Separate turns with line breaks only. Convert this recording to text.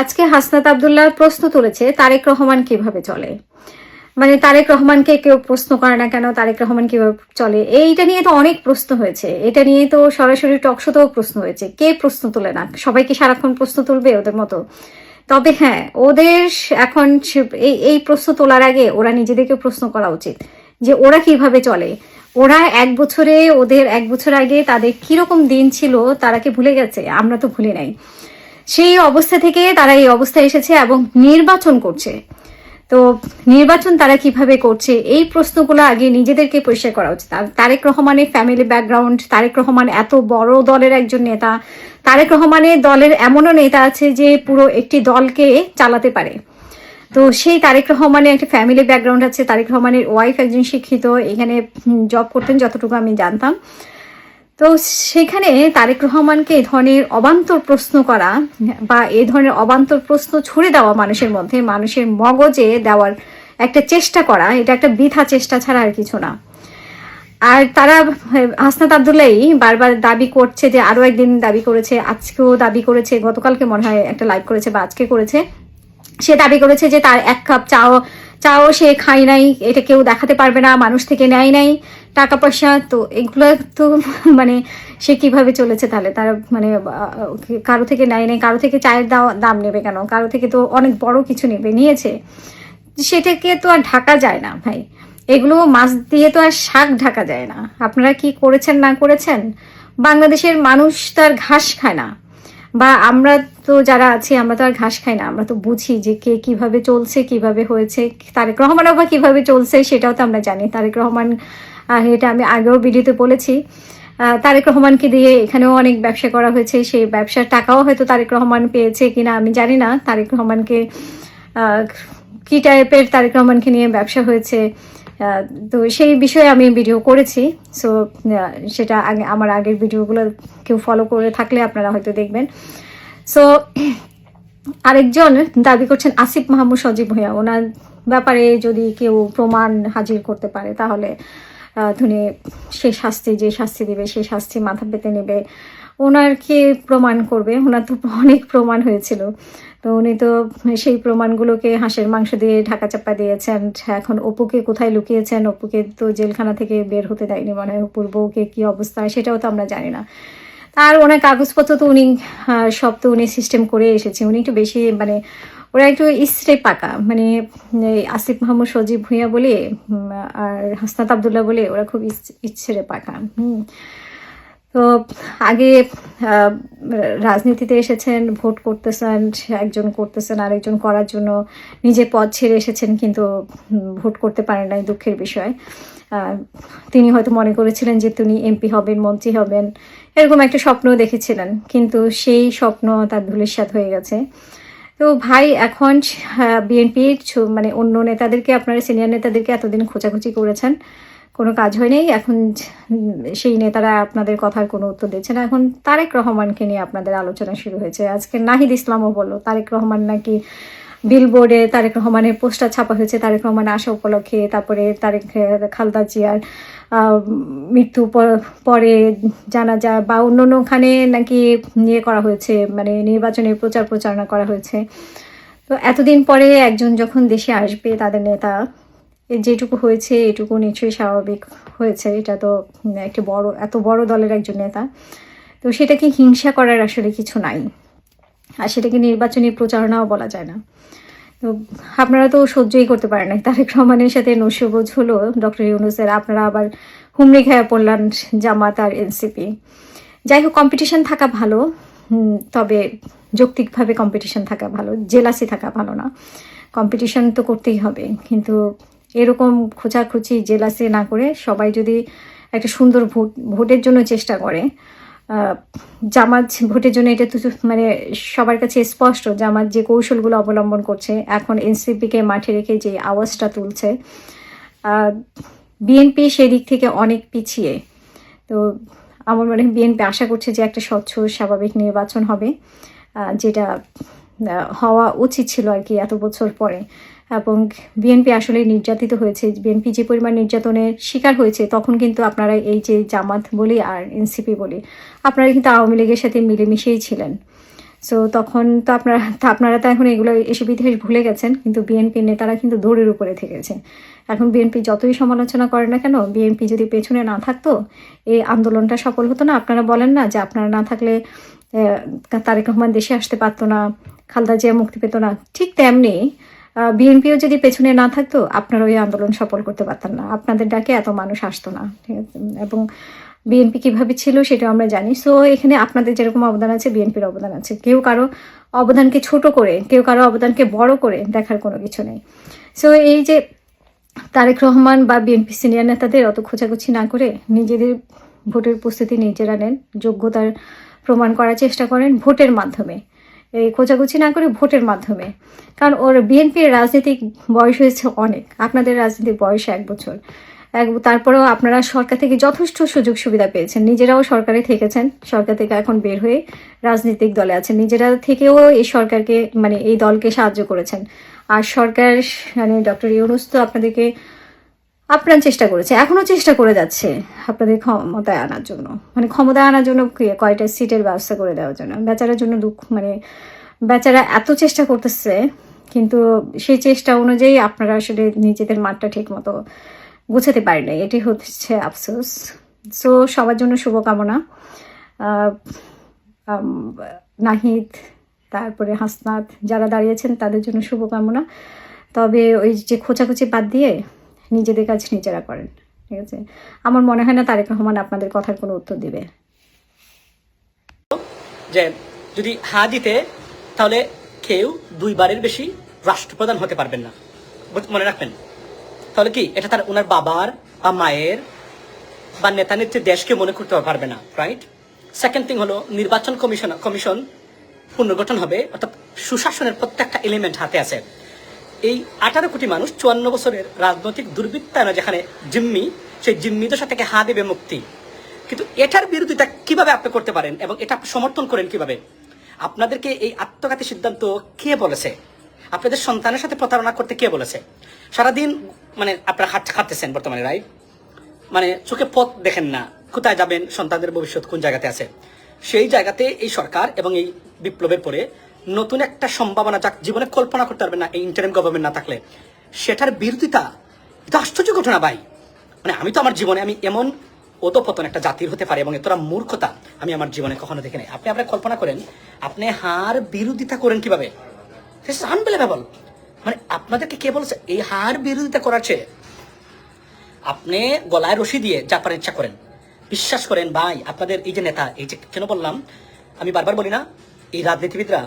আজকে হাসনাত আবদুল্লাহ প্রশ্ন তুলেছে, তারেক রহমান কীভাবে চলে? মানে তারেক রহমানকে কেউ প্রশ্ন করে না কেন তারেক রহমান কীভাবে চলে? এইটা নিয়ে তো অনেক প্রশ্ন হয়েছে। এটা নিয়ে তো সরাসরি টকশোতেও প্রশ্ন হয়েছে। কে প্রশ্ন তোলে না? সবাই কি সারাক্ষণ প্রশ্ন তুলবে ওদের মতো? তবে হ্যাঁ ওদের এখন এই প্রশ্ন তোলার আগে ওরা নিজেদেরকে প্রশ্ন করা উচিত যে ওরা কীভাবে চলে? ওরা এক বছরে, ওদের এক বছর আগে তাদের কীরকম দিন ছিল তারা কি ভুলে গেছে? আমরা তো ভুলে নাই। সেই অবস্থা থেকে তারা এই অবস্থায় এসেছে এবং নির্বাচন করছে। তো নির্বাচন তারা কীভাবে করছে? এই প্রশ্নগুলো আগে নিজেদেরকে পরিষ্কার করা উচিত। তারেক রহমানের ফ্যামিলি ব্যাকগ্রাউন্ড তারেক রহমান এত বড় দলের একজন নেতা। তারেক রহমানের দলের এমনও নেতা আছে যে পুরো একটি দলকে চালাতে পারে। তো সেই তারেক রহমানের একটা ফ্যামিলি ব্যাকগ্রাউন্ড আছে। তারেক রহমানের ওয়াইফ একজন শিক্ষিত, এখানে জব করতেন যতটুকু আমি জানতাম। তো সেখানে তারেক রহমানকে এই ধরনের অবান্তর প্রশ্ন করা বা এই ধরনের অবান্তর প্রশ্ন ছুড়ে দেওয়া মানুষের মধ্যে, মানুষের মগজে দেওয়ার একটা চেষ্টা করা, এটা একটা বৃথা চেষ্টা ছাড়া আর কিছু না। আর তারা হাসনাত আবদুল্লাহ বারবার দাবি করছে যে আরও একদিন দাবি করেছে, আজকেও দাবি করেছে, গতকালকে মনে হয় একটা লাইভ করেছে বা আজকে করেছে। সে দাবি করেছে যে তার এক কাপ চাও চাও সে খায় নাই, এটা কেউ দেখাতে পারবে না, মানুষ থেকে নেয় নাই টাকা পয়সা, তো এগুলো তো মানে সে কীভাবে চলেছে তাহলে? তার মানে কারও থেকে নেয় নাই, কারও থেকে চায়ের দাম নেবে কেন? কারও থেকে তো অনেক বড় কিছু নেবে, নিয়েছে। সেটাকে তো আর ঢাকা যায় না ভাই। এগুলো মাছ দিয়ে তো আর শাক ঢাকা যায় না। আপনারা কি করেছেন, না করেছেন? বাংলাদেশের মানুষ তার ঘাস খায় না। বা আমরা তো যারা আছি, আমরা তো আর ঘাস খাই না, আমরা তো বুঝি যে কে কীভাবে চলছে, কীভাবে হয়েছে, তারেক রহমান বা কীভাবে চলছে সেটাও তো আমরা জানি। তারেক রহমান এটা আমি আগেও ভিডিওতে বলেছি। তারেক রহমানকে দিয়ে এখানেও অনেক ব্যবসা করা হয়েছে, সেই ব্যবসার টাকাও হয়তো তারেক রহমান পেয়েছে কিনা আমি জানি না। তারেক রহমানকে কি টাইপের তারেক রহমানকে নিয়ে ব্যবসা হয়েছে তো সেই বিষয়ে আমি ভিডিও করেছি। সো সেটা আগে, আমার আগের ভিডিওগুলো কেউ ফলো করে থাকলে আপনারা হয়তো দেখবেন। সো আরেকজন দাবি করছেন, আসিফ মাহমুদ সজীব ভূঁইয়া। ওনার ব্যাপারে যদি কেউ প্রমাণ হাজির করতে পারে, তাহলে ধুনে সে শাস্তি, যে শাস্তি দেবে সেই শাস্তি মাথা পেতে নেবে। ওনার কে প্রমাণ করবে। ওনার তো অনেক প্রমাণ হয়েছিল। তো উনি তো সেই প্রমাণগুলোকে হাঁসের মাংস দিয়ে ঢাকা চাপা দিয়েছেন এখন অপুকে কোথায় লুকিয়েছেন? অপুকে তো জেলখানা থেকে বের হতে দেয়নি মনে হয়। অপুর বউকে কি অবস্থা? সেটাও তো আমরা জানি না। আর ওনার কাগজপত্র তো উনি সব তো উনি সিস্টেম করে এসেছে। উনি একটু বেশি মানে ওরা একটু ইস্ত্রে পাকা। মানে আসিফ মাহমুদ সজীব ভূঁইয়া বলে আর হাসনাত আবদুল্লাহ বলে ওরা খুব ইচ্ছেরে পাকা। হুম। তো আগে রাজনীতিতে এসেছেন, ভোট করতেছেন একজন করতেছেন, আরেকজন করার জন্য নিজে পদ ছেড়ে এসেছেন, কিন্তু ভোট করতে পারেন নাই দুঃখের বিষয়। তিনি হয়তো মনে করেছিলেন যে তিনি এমপি হবেন, মন্ত্রী হবেন, এরকম একটা স্বপ্ন দেখেছিলেন, কিন্তু সেই স্বপ্ন তার ধুলিস্বাদ হয়ে গেছে। তো ভাই, এখন বিএনপির মানে অন্য নেতাদেরকে, আপনারা সিনিয়র নেতাদেরকে এতদিন খোঁচাখুচি করেছেন। কোনো কাজ হয়নি এখন সেই নেতারা আপনাদের কথার কোনো উত্তর দিচ্ছে না। এখন তারেক রহমানকে নিয়ে আপনাদের আলোচনা শুরু হয়েছে। আজকে নাহিদ ইসলামও বলল, তারেক রহমান নাকি বিলবোর্ডে তারেক রহমানের পোস্টার ছাপা হয়েছে। তারেক রহমান আসা উপলক্ষে তারপরে তারেক খালদা জিয়ার মৃত্যু পরে জানা যায় বা অন্য অন্য ওখানে নাকি ইয়ে করা হয়েছে মানে নির্বাচনের প্রচার প্রচারণা করা হয়েছে। তো এতদিন পরে একজন যখন দেশে আসবে তাদের নেতা যেটুকু হয়েছে, এটুকু নিশ্চয়ই স্বাভাবিক হয়েছে। এটা তো একটি বড়, এত বড় দলের একজন নেতা। তো সেটাকে হিংসা করার আসলে কিছু নাই। আর সেটাকে নির্বাচনী প্রচারণাও বলা যায় না। তো আপনারা তো সহ্যই করতে পারেন না তারেক রহমানের সাথে নসিবজ হলো ডক্টর ইউনুসের। আপনারা আবার হুমড়ি খেয়ে পড়লেন জামাত আর এনসিপি। যাই হোক কম্পিটিশন থাকা ভালো। তবে যৌক্তিকভাবে কম্পিটিশন থাকা ভালো। জেলাসি থাকা ভালো না। কম্পিটিশন তো করতেই হবে। কিন্তু এরকম খোঁচাখুচি জেলাসি না করে সবাই যদি একটা সুন্দর ভোট, ভোটের জন্য চেষ্টা করে জামাত ভোটের জন্য এটা মানে সবার কাছে স্পষ্ট, জামাত যে কৌশলগুলো অবলম্বন করছে, এখন এনসিপিকে মাঠে রেখে যে আওয়াজটা তুলছে বিএনপি সেদিক থেকে অনেক পিছিয়ে। তো আমার মনে হয় বিএনপি আশা করছে যে একটা স্বচ্ছ, স্বাভাবিক নির্বাচন হবে যেটা হওয়া উচিত ছিল আর কি এত বছর পরে। এবং বিএনপি আসলে নির্যাতিত হয়েছে। বিএনপি যে পরিমাণ নির্যাতনের শিকার হয়েছে, তখন কিন্তু আপনারা এই যে জামাত বলি আর এনসিপি বলি, আপনারা কিন্তু আওয়ামী লীগের সাথে মিলেমিশেই ছিলেন। সো তখন তো আপনারা আপনারা তো এখন এগুলো এসব ইতিহাস ভুলে গেছেন, কিন্তু বিএনপি নেতারা কিন্তু দৌড়ের উপরে থেকেছে এখন বিএনপি যতই সমালোচনা করে না কেন বিএনপি যদি পেছনে না থাকতো, এই আন্দোলনটা সফল হতো না। আপনারা বলেন না যে আপনারা না থাকলে তারেক রহমান দেশে আসতে পারতো না। খালদা জিয়া মুক্তি পেত না। ঠিক তেমনি বিএনপিও যদি পেছনে না থাকতো আপনারা ওই আন্দোলন সফল করতে পারতেন না। আপনাদের ডাকে এত মানুষ আসতো না, ঠিক আছে? এবং বিএনপি কীভাবে ছিল সেটা আমরা জানি। সো এখানে আপনাদের যেরকম অবদান আছে, বিএনপির অবদান আছে। কেউ কারও অবদানকে ছোট করে, কেউ কারও অবদানকে বড় করে দেখার কোনো কিছু নেই। সো এই যে তারেক রহমান বা বিএনপি সিনিয়র নেতাদের অত খোঁচাখুচি না করে নিজেদের ভোটের প্রস্তুতি নিজেরা নেন, যোগ্যতার প্রমাণ করার চেষ্টা করেন ভোটের মাধ্যমে। এই খোঁচাখুচি না করে ভোটের মাধ্যমে। কারণ ওর বিএনপির রাজনৈতিক বয়স হয়েছে অনেক। আপনাদের রাজনৈতিক বয়স এক বছর। এক তারপরেও আপনারা সরকার থেকে যথেষ্ট সুযোগ সুবিধা পেয়েছেন। নিজেরাও সরকারে থেকেছেন। সরকার থেকে এখন বের হয়ে রাজনৈতিক দলে আছেন। নিজেরা থেকেও এই সরকারকে মানে এই দলকে সাহায্য করেছেন। আর সরকার মানে ডক্টর ইউনুস তো আপনাদেরকে আপ্রাণ চেষ্টা করেছে, এখনও চেষ্টা করে যাচ্ছে আপনাদের ক্ষমতায় আনার জন্য। মানে ক্ষমতায় আনার জন্য কয়টা সিটের ব্যবস্থা করে দেওয়ার জন্য। বেচারার জন্য দুঃখ মানে বেচারা এত চেষ্টা করতেছে, কিন্তু সেই চেষ্টা অনুযায়ী আপনারা আসলে নিজেদের মাঠটা ঠিক মতো গুছাতে পারেনি এটি হচ্ছে আফসোস। সো সবার জন্য শুভকামনা। নাহিদ, তারপরে হাসনাত, যারা দাঁড়িয়েছেন তাদের জন্য শুভকামনা। তবে ওই যে খোঁচাখুচি বাদ দিয়ে নিজেদের কাজ নিজেরা করেন, ঠিক আছে? আমার মনে হয় না তারেক রহমান আপনাদের কথার কোনো উত্তর দিবে।
যে যদি হা দিতে, তাহলে কেউ দুইবারের বেশি রাষ্ট্রপ্রধান হতে পারবেন না। মনে রাখবেন? তাহলে কি? এটা তার ওনার বাবার বা মায়ের বা নেতা নেত্রীর দেশকে মনে করতে পারবে না রাইট সেকেন্ড থিং হলো, নির্বাচন কমিশন কমিশন পুনর্গঠন হবে, অর্থাৎ সুশাসনের প্রত্যেকটা এলিমেন্ট হাতে আছে। এই আঠারো কোটি মানুষ চুয়ান্ন বছরের রাজনৈতিক দুর্বৃত্তায়ন যেখানে জিম্মি, সেই জিম্মি দশা থেকে হা দেবে মুক্তি। কিন্তু এটার বিরোধিতা কীভাবে আপনি করতে পারেন এবং এটা আপনি সমর্থন করেন কীভাবে? আপনাদেরকে এই আত্মঘাতী সিদ্ধান্ত কে বলেছে? আপনাদের সন্তানের সাথে প্রতারণা করতে কে বলেছে? সারাদিন মানে আপনারা হাট খাটতেছেন বর্তমানে রাইট মানে চোখে পথ দেখেন না, কোথায় যাবেন, সন্তানদের ভবিষ্যৎ কোন জায়গাতে আছে? সেই জায়গাতে এই সরকার এবং এই বিপ্লবের পরে নতুন একটা সম্ভাবনা যা জীবনে কল্পনা করতে পারবেন না এই ইন্টারিম গভর্নমেন্ট না থাকলে। সেটার বিরোধিতা, এটা আশ্চর্য ঘটনা ভাই। মানে আমি তো আমার জীবনে, আমি এমন ওতপতন একটা জাতির হতে পারে এবং এতটা মূর্খতা আমি আমার জীবনে কখনো দেখি নাই। আপনি আপনার কল্পনা করেন, আপনি হার বিরোধিতা করেন কীভাবে? আনবিলিভেবল মানে আপনাদেরকে কে বলছে, এই হার বিরোধিতা চেয়ে আপনি গলায় রশি দিয়ে যা পারেন ইচ্ছা করেন। বিশ্বাস করেন, ভাই, আপনাদের এই যে নেতা, এই যে কেন বললাম, আমি বারবার বলি না, এই রাজনীতিবিদরা